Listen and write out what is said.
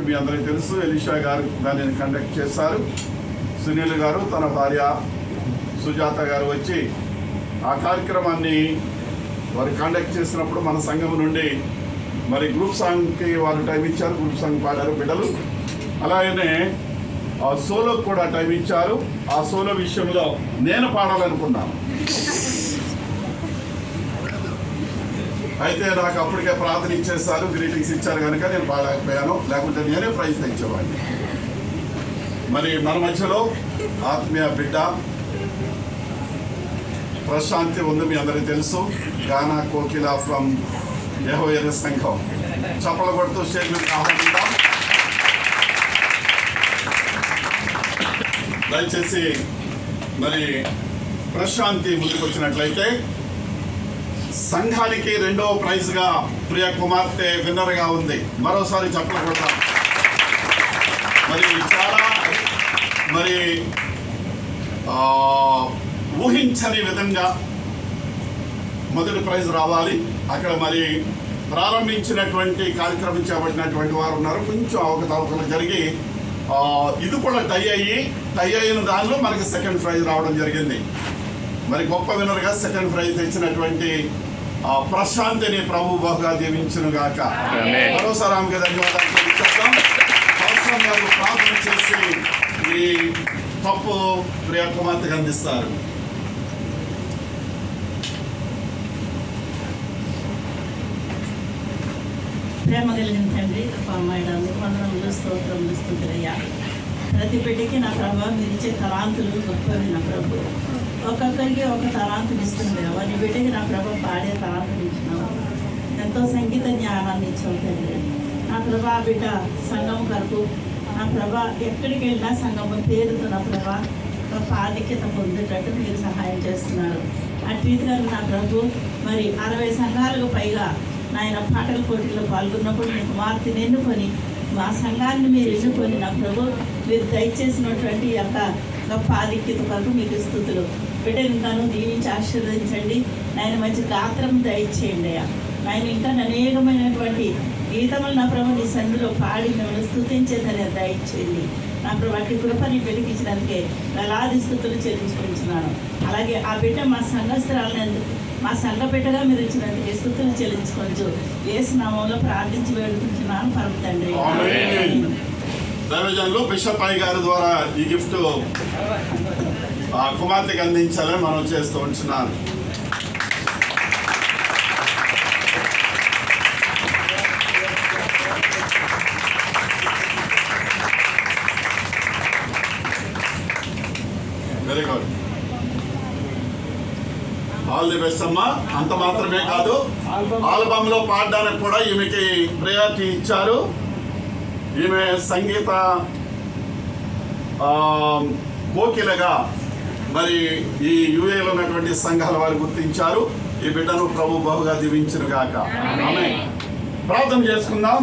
మీ అందరికీ తెలుసు. ఎలిషా గారు దానిని కండక్ట్ చేశారు. సునీల్ గారు తన భార్య సుజాత గారు వచ్చి ఆ కార్యక్రమాన్ని వారు కండక్ట్ చేసినప్పుడు మన సంఘం నుండి మరి గ్రూప్ సాంగ్కి వారు టైం ఇచ్చారు. గ్రూప్ సాంగ్ పాడారు బిడ్డలు. అలాగనే ఆ సోలోకి కూడా టైం ఇచ్చారు. ఆ సోలో విషయంలో నేను పాడాలనుకున్నాను. అయితే నాకు అప్పటికే ప్రార్థన ఇచ్చేస్తారు గ్రీటింగ్స్ ఇచ్చారు కనుక నేను పాడలేకపోయాను లేకుంటే నేనే ప్రైజ్ తెచ్చేవాడిని మరి మన మధ్యలో ఆత్మీయ బిడ్డ ప్రశాంతి ఉంది మీ అందరికీ తెలుసు. గానా కోకిల ఫ్రమ్ యహోయర సంఘం. చప్పల కొడుతూ స్టేట్మెంట్ ఆహ్వానిద్దాం. దయచేసి మరి ప్రశాంతి ముందుకు వచ్చినట్లయితే సంఘానికి రెండవ ప్రైజ్గా ప్రియ కుమార్తె విన్నర్గా ఉంది. మరోసారి చెప్పకుండా. మరి చాలా మరి ఊహించని విధంగా మొదటి ప్రైజ్ రావాలి. అక్కడ మరి ప్రారంభించినటువంటి కార్యక్రమం చేపట్టినటువంటి వారు ఉన్నారు. కొంచెం అవకతవకలు జరిగి ఇది కూడా టై అయ్యి టై అయిన దానిలో మనకి సెకండ్ ప్రైజ్ రావడం జరిగింది. మరి గొప్ప వినర్గా సెకండ్ ప్రైజ్ తెచ్చినటువంటి ఆ, ప్రశాంతిని ప్రభు బహుగా దీవించును గాక ఆమేన్. మరోసారి ఆమెకి ధన్యవాదాలు తెలియజేస్తాం అవసరం గారు ప్రార్థన చేసి ఈ కప్పు ప్రియ కుమార్తెకు అందిస్తారు. ప్రేమ కలిగిన తండ్రి కృపామాయడాలు వందనములు స్తోత్రములు స్థుతులయ్యా ప్రతి బిడ్డకి నా ప్రభావ మీరు ఇచ్చే తలాంతులు గొప్పవి నా ప్రభు. ఒక్కొక్కరికి ఒక తలాంతులు ఇస్తుంది వారి బిడ్డకి నా ప్రభా పాడే తలాంతులు ఇచ్చినావు. ఎంతో సంగీత జ్ఞానాన్ని ఇచ్చావు తండ్రి. నా ప్రభా బిడ్డ సంఘం కొరకు నా ప్రభా ఎక్కడికి వెళ్ళినా సంఘం పేరుతో నా ప్రభా గొప్ప ఆధిక్యత పొందేటట్టు మీరు సహాయం చేస్తున్నారు. అటు రీతిగా నా ప్రభు మరి అరవై సంఘాలకు పైగా నాయన పాటల పోటీలో పాల్గొన్నప్పుడు మీ కుమార్తెను ఎన్నుకొని మా సంఘాన్ని మీరు ఎన్నుకొని నా ప్రభు మీరు దయచేసినటువంటి యొక్క గొప్ప ఆధిక్యత కొరకు మీకు స్థుతులు. బిడ్డను ఇంకాను దీవించి ఆశీర్వదించండి. నాయన మంచి గాత్రం దయచేయండి అయ్యా. నాయన ఇంకా అనేకమైనటువంటి గీతములు నా ప్రభు నీ సంధిలో పాడి మిమ్మల్ని స్థుతించేదని దయచేయండి. నా ప్రభు అట్టి కృపని వెలిగించినందుకే వేలాది స్థుతులు చెల్లించుకుంటున్నాను. అలాగే ఆ బిడ్డ మా సంఘస్థరాలను మా సంఘ బిడ్డగా మీరు ఇచ్చినందుకే స్థుతులు చెల్లించుకోవచ్చు ఏసు నామంలో ప్రార్థించి వేడుకుంటున్నాను పరమ తండ్రి. దైవజనులు బిషప్ అయ్య గారి ద్వారా ఈ గిఫ్ట్ ఆ కుమార్తెకి అందించాలని మనం చేస్తూ ఉంటున్నాను. Very good all the best అమ్మా. అంత మాత్రమే కాదు ఆల్బమ్లో పాడడానికి కూడా ఈమెకి ప్రయారిటీ ఇచ్చారు. ఈమె సంగీత ఆ, కోకిలగా మరి ఈ యుఏలో ఉన్నటువంటి సంఘాల వారు గుర్తించారు. ఈ బిడ్డను ప్రభు బహుగా దీవించును గాక ఆమె ప్రార్థన చేసుకుందాం.